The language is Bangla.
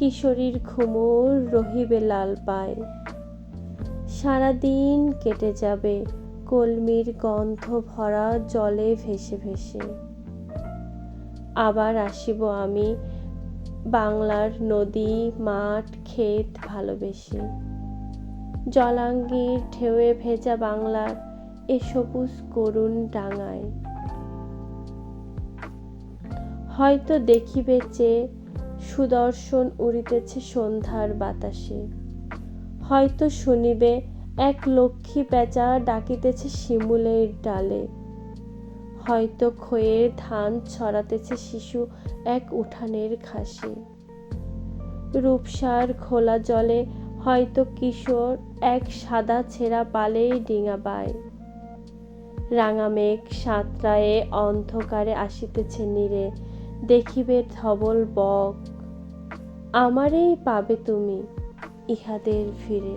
কিশোরীর ঘুমুর রহিবে লাল পায়। সারাদিন কেটে যাবে কলমির গন্ধ ভরা জলে ভেসে ভেসে। আবার আসিব আমি বাংলার নদী, মাঠ, ক্ষেত ভালোবেসে। জলাঙ্গির ঢেউয়ে ভেজা বাংলার এ সবুজ করুণ ডাঙায়। হয়তো দেখিবে চেয়ে সুদর্শন উড়িতেছে সন্ধ্যার বাতাসে। হয়তো শুনিবে, এক লক্ষ্মী পেঁচা ডাকিতেছে শিমুলের ডালে। হয়তো খয়ের ধান ছড়াতেছে শিশু এক উঠানের ঘাসে। রূপসার খোলা জলে হয়তো কিশোর এক সাদা ছেঁড়া পালে ডিঙা পায় রাঙা মেঘ সাঁতরায়ে অন্ধকারে আসিতেছে নীরে, দেখিবে ধবল বক আমারেই পাবে তুমি ইহাদের ফিরে